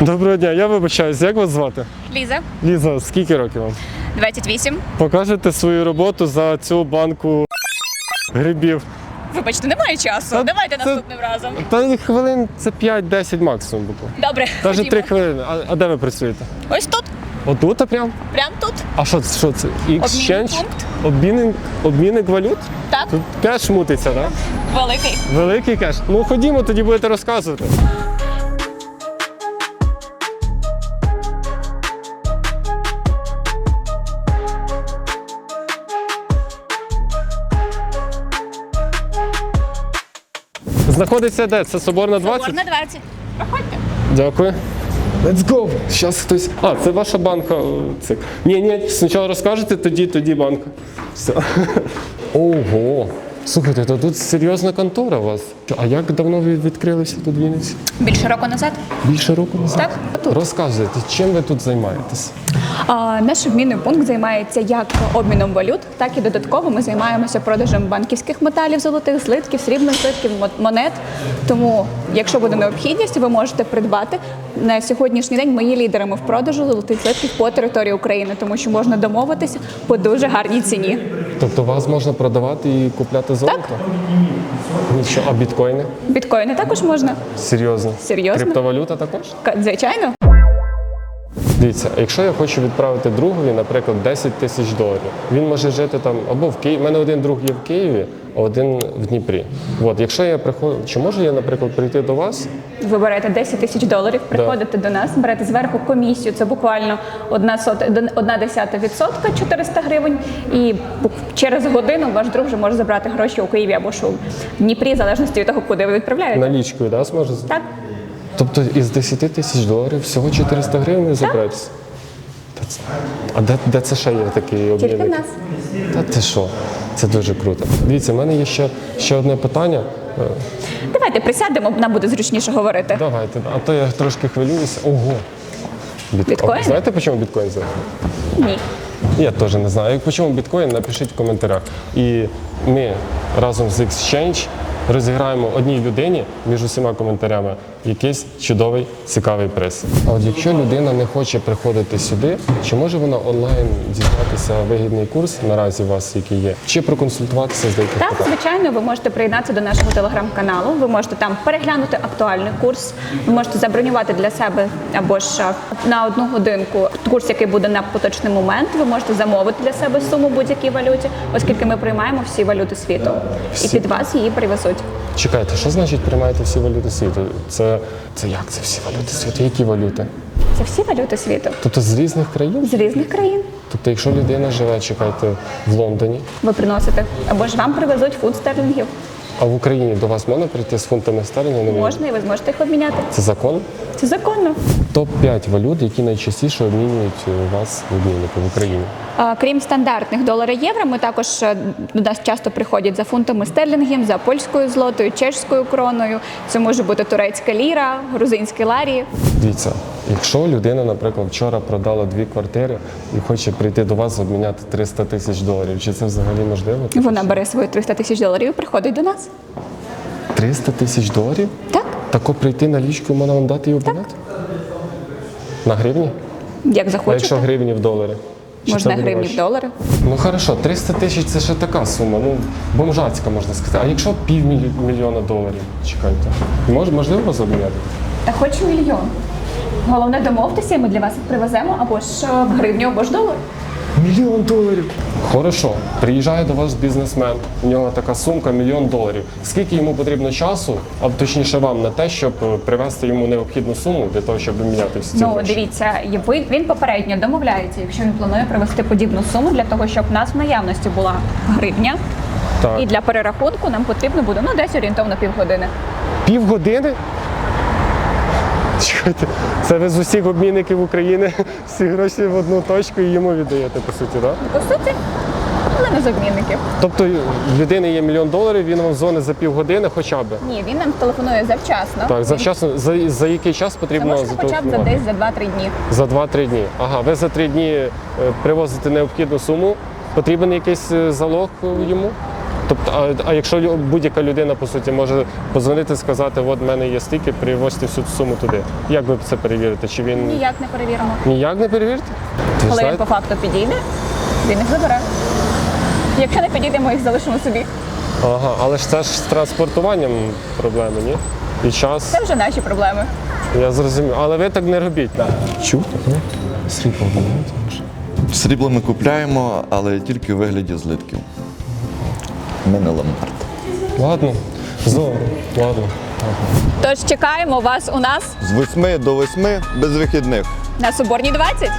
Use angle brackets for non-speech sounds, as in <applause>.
Доброго дня, я вибачаюсь, як вас звати? Ліза, Ліза, скільки років вам? 28. Покажете свою роботу за цю банку грибів. Вибачте, немає часу. Та Давайте це- наступним разом. Та хвилин це 5-10 максимум було. Добре. Навіть ходімо. 3 хвилини. А, а де ви працюєте? Ось тут, Отут а прям? прям тут. А що, це- що це? Пункт. Обмінник, обмінник валют? Так, Тут кеш мутиться, так? великий. Великий кеш. Ну ходімо, тоді будете розказувати. Знаходиться де? Це Соборна 20? Соборна 20. Проходьте. Дякую. Let's go! Зараз хтось. А, це ваша банка. Цик. Ні, ні, спочатку розкажете, тоді, тоді банка. Все. <laughs> Ого. Слухайте, то тут серйозна контора у вас. А як давно ви відкрилися тут в Вінниці? Більше року назад. Більше року назад? Так, тут. Розказуйте, чим ви тут займаєтесь? А, Наш обмінний пункт займається як обміном валют, так і додатково ми займаємося продажем банківських металів, золотих злитків, срібних злитків, монет. Тому, якщо буде необхідність, ви можете придбати. На сьогоднішній день ми є лідерами в продажу золотих злитків по території України, тому що можна домовитися по дуже гарній ціні. Тобто вас можна продавати і купляти золото? Нічого, а біткоїни? Біткоїни також можна. Серйозно? Серйозно. Криптовалюта також? Звичайно. Дивіться, якщо я хочу відправити другові, наприклад, 10 тисяч доларів, він може жити там або в Києві. У мене один друг є в Києві, а один в Дніпрі. От, якщо я приходжу, чи можу я, наприклад, прийти до вас? Ви берете 10 тисяч доларів, приходите до нас, берете зверху комісію, це буквально одна сота, одна десята відсотка 400 гривень. І через годину ваш друг вже може забрати гроші у Києві або ж у Дніпрі, в залежності від того, куди ви відправляєте. Налічкою, да, зможе? Так, Тобто із 10 тисяч доларів всього 400 гривень це- А де, де це ще є такий обмінник? тільки в нас. Та ти що? Це дуже круто. Дивіться, в мене є ще, ще одне питання. Е, Давайте присядемо, нам буде зручніше говорити. Давайте, а то я трошки хвилююся. Ого. Біт... Біткоїни? Знаєте, по чому біткоін зараз? Ні. Я теж не знаю. Як по чому біткоін, напишіть в коментарях. І ми разом з Exchange розіграємо одній людині між усіма коментарями якийсь чудовий, цікавий приз. А от якщо людина не хоче приходити сюди, чи може вона онлайн дізнатися вигідний курс наразі у вас, який є, чи проконсультуватися з деяких Так, питань? звичайно, ви можете приєднатися до нашого телеграм-каналу. Ви можете там переглянути актуальний курс. Ви можете забронювати для себе або ж на одну годинку курс, який буде на поточний момент. Ви можете замовити для себе суму будь-якій валюті, оскільки ми приймаємо всі валюти світу, Всі? і під вас її привезуть. Чекайте, що значить приймаєте всі валюти світу? Це, це як це всі валюти світу? Які валюти? Це всі валюти світу Тобто з різних країн? з різних країн. Тобто, якщо людина живе, чекайте, в Лондоні, Ви приносите або ж вам привезуть фунт стерлінгів. а в Україні до вас можна прийти з фунтами стерлінгів? Можна і ви зможете їх обміняти. Це закон? Це законно. Топ-5 валют, які найчастіше обмінюють у вас в обміннику в Україні. Крім стандартних долара євро, ми також е, до нас часто приходять за фунтами стерлінгів, за польською злотою, чешською кроною. Це може бути турецька ліра, грузинські ларі. Дивіться, якщо людина, наприклад, вчора продала дві квартири і хоче прийти до вас обміняти 300 тисяч доларів, чи це взагалі можливо? Вона бере свої 300 тисяч доларів і приходить до нас. 300 тисяч доларів? Так, Тако прийти на лічку, можна вам дати і обміняти? На гривні? як А якщо гривні в долари? Чи Можна це буде гривні в важче? долари. Ну хорошо, 300 тисяч це ще така сума, ну бомжацька можна сказати. А якщо півмільйона доларів, чекайте, мож, можливо вас обміняти? Та хоч мільйон. Головне домовтеся, і ми для вас їх привеземо або ж е, в гривню, або ж долар. Мільйон доларів. Хорошо, приїжджає до вас бізнесмен, у нього така сумка, мільйон доларів. Скільки йому потрібно часу, а точніше вам на те, щоб е, привезти йому необхідну суму для того, щоб обміняти всі ці Ну гроші? дивіться, ви- він попередньо домовляється, якщо він планує привезти подібну суму для того, щоб в нас в наявності була гривня. Так. І для перерахунку нам потрібно буде ну десь орієнтовно півгодини. Півгодини? Чекайте, це ви з усіх обмінників України всі гроші в одну точку і йому віддаєте, по суті, так? По суті, але не з обмінників. Тобто в людини є мільйон доларів, він вам дзвонить за півгодини хоча б. Ні, він нам телефонує завчасно. Так, завчасно, за, за який час Це потрібно можна хоча б за десь за 2-3 дні. За 2-3 дні. Ага, ви за 3 дні е, привозите необхідну суму. Потрібен якийсь е, залог е, йому? Тобто, а, а якщо будь-яка людина по суті може позвонити, сказати, от в мене є стільки, привозьте всю суму туди. Як ви це перевірите? Чи він Ніяк не перевіримо. ніяк не перевірите? Ти Коли він по факту підійде, він їх забере. Якщо не підійде, ми їх залишимо собі. Ага, але ж це ж з транспортуванням проблеми, ні? І час. Це вже наші проблеми. Я зрозумів. Але ви так не робіть. Чув? Срібло Срібло ми купляємо, але тільки в вигляді злитків. Ми не ломбард. Ладно. Зо, ладно. Тож чекаємо вас у нас З 8 до 8 без вихідних. на Соборній 20.